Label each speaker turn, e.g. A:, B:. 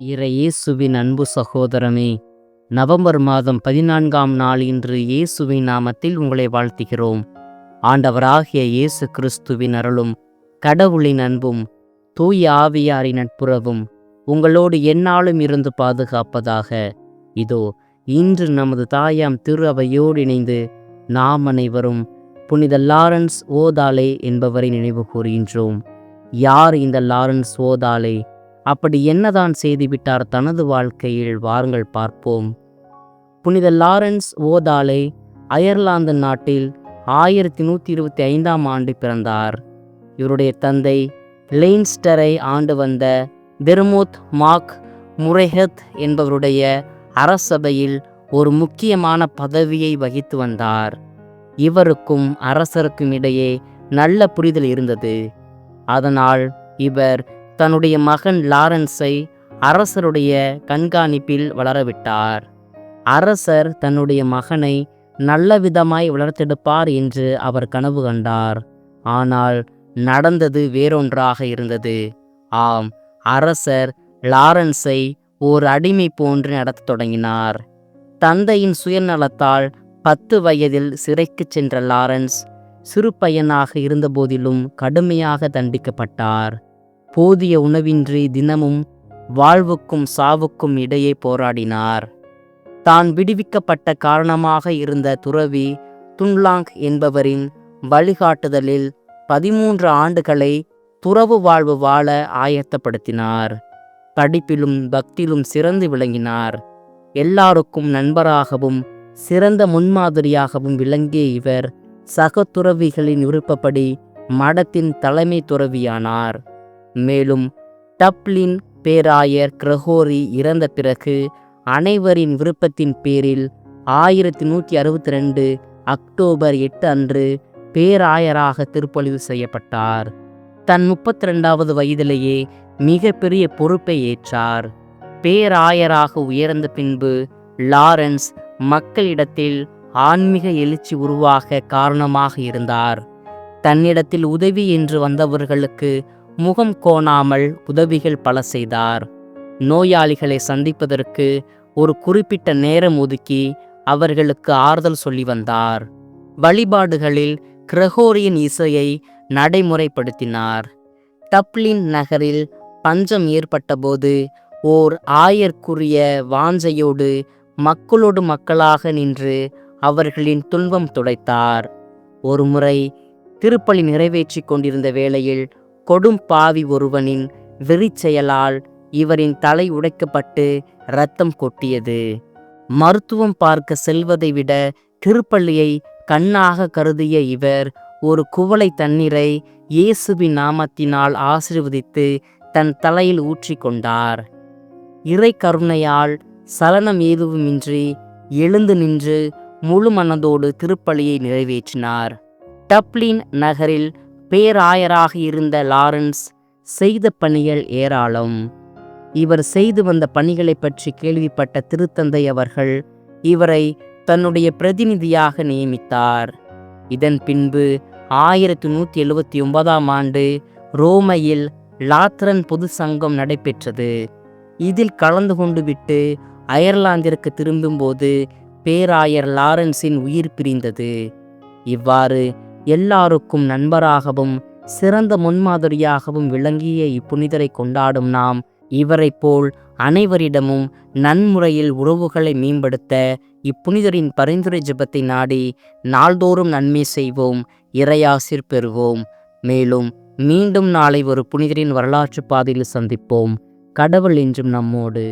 A: இறை இயேசுவின் அன்பு சகோதரமே நவம்பர் மாதம் பதினான்காம் நாள் இன்று இயேசுவின் நாமத்தில் உங்களை வாழ்த்துகிறோம். ஆண்டவராகிய இயேசு கிறிஸ்துவின் அருளும் கடவுளின் அன்பும் தூய ஆவியாரின் நட்புறவும் உங்களோடு எந்நாளும் இருந்து பாதுகாப்பதாக. இதோ இன்று நமது தாயாம் திரு அவையோடு இணைந்து நாம் அனைவரும் புனித லாரன்ஸ் ஓதாலே என்பவரை நினைவு கூறுகின்றோம். யார் இந்த லாரன்ஸ் ஓதாலே? அப்படி என்னதான் செய்துவிட்டார் தனது வாழ்க்கையில்? வாருங்கள் பார்ப்போம். புனித லாரன்ஸ் ஓதாலே அயர்லாந்து நாட்டில் ஆயிரத்தி நூற்றி இருபத்தி ஐந்தாம் ஆண்டு பிறந்தார். இவருடைய தந்தை லெயின்ஸ்டரை ஆண்டு வந்த தெர்மோத் மாக் முரெஹத் என்பவருடைய அரசபையில் ஒரு முக்கியமான பதவியை வகித்து வந்தார். இவருக்கும் அரசருக்கும் இடையே நல்ல புரிதல் இருந்தது. அதனால் இவர் தன்னுடைய மகன் லாரன்ஸை அரசருடைய கண்காணிப்பில் வளரவிட்டார். அரசர் தன்னுடைய மகனை நல்ல விதமாய் வளர்த்தெடுப்பார் என்று அவர் கனவு கண்டார். ஆனால் நடந்தது வேறொன்றாக இருந்தது. ஆம் அரசர் லாரன்ஸை ஓர் அடிமை போன்று நடத்தத் தொடங்கினார். தந்தையின் சுயநலத்தால் பத்து வயதில் சிறைக்கு சென்ற லாரன்ஸ் சிறு பையனாக இருந்தபோதிலும் கடுமையாக தண்டிக்கப்பட்டார். போதிய உணவின்றி தினமும் வாழ்வுக்கும் சாவுக்கும் இடையே போராடினார். தான் விடுவிக்கப்பட்ட காரணமாக இருந்த துறவி துன்லாங் என்பவரின் வழிகாட்டுதலில் பதிமூன்று ஆண்டுகளை துறவு வாழ்வு வாழ ஆயத்தப்படுத்தினார். படிப்பிலும் பக்தியிலும் சிறந்து விளங்கினார். எல்லாருக்கும் நண்பராகவும் சிறந்த முன்மாதிரியாகவும் விளங்கிய இவர் சக துறவிகளின் விருப்பப்படி மடத்தின் தலைமை துறவியானார். மேலும் டப்ளின் பேராயர் கிரகோரி இறந்த பிறகு அனைவரின் விருப்பத்தின் பேரில் ஆயிரத்தி நூற்றி அறுபத்தி ரெண்டு அக்டோபர் எட்டு அன்று பேராயராக திருப்பொழிவு செய்யப்பட்டார். தன் முப்பத்தி ரெண்டாவது வயதிலேயே மிக பெரிய பொறுப்பை ஏற்றார். பேராயராக உயர்ந்த பின்பு லாரன்ஸ் மக்களிடத்தில் ஆன்மீக எழுச்சி உருவாக காரணமாக இருந்தார். தன்னிடத்தில் உதவி என்று வந்தவர்களுக்கு முகம் கோணாமல் உதவிகள் பல செய்தார். நோயாளிகளை சந்திப்பதற்கு ஒரு குறிப்பிட்ட நேரம் ஒதுக்கி அவர்களுக்கு ஆறுதல் சொல்லி வந்தார். வழிபாடுகளில் கிரகோரியின் இசையை நடைமுறைப்படுத்தினார். டப்ளின் நகரில் பஞ்சம் ஏற்பட்டபோது ஓர் ஆயர்க்குரிய வாஞ்சையோடு மக்களோடு மக்களாக நின்று அவர்களின் துன்பம் துடைத்தார். ஒருமுறை திருப்பலி நிறைவேற்றி கொண்டிருந்த வேளையில் கொடும் பாவி ஒருவனின் வெறிச்செயலால் இவரின் தலை உடைக்கப்பட்டு இரத்தம் கொட்டியது. மருத்துவம் பார்க்க செல்வதை விட திருப்பள்ளியை கண்ணாக கருதிய இவர் ஒரு குவளை தண்ணீரை இயேசுவின் நாமத்தினால் ஆசிர்வதித்து தன் தலையில் ஊற்றிக்கொண்டார் இறை கருணையால் சலனம் ஏதுவுமின்றி எழுந்து நின்று முழு மனதோடு திருப்பலியை நிறைவேற்றினார். டப்ளின் நகரில் பேராயராக இருந்த லாரன்ஸ் செய்த பணிகள் ஏராளம். இவர் செய்து வந்த பணிகளை பற்றி கேள்விப்பட்ட திருத்தந்தை அவர்கள் இவரை தன்னுடைய பிரதிநிதியாக நியமித்தார். இதன் பின்பு ஆயிரத்தி நூற்றி எழுபத்தி ஒன்பதாம் ஆண்டு ரோமையில் லாத்ரன் பொது சங்கம் நடைபெற்றது. இதில் கலந்து கொண்டு விட்டு அயர்லாந்திற்கு திரும்பும்போது பேராயர் லாரன்ஸின் உயிர் பிரிந்தது. இவ்வாறு எல்லாருக்கும் நண்பராகவும் சிறந்த முன்மாதிரியாகவும் விளங்கிய இப்புனிதரை கொண்டாடும் நாம். இவரை போல் அனைவரிடமும் நன்முறையில் உறவுகளை மேம்படுத்த இப்புனிதரின் பரிந்துரை ஜபத்தை நாடி நாள்தோறும் நன்மை செய்வோம் இறையாசிர் பெறுவோம். மேலும் மீண்டும் நாளை ஒரு புனிதரின் வரலாற்று பாதையில் சந்திப்போம். கடவுள் என்றும் நம்மோடு.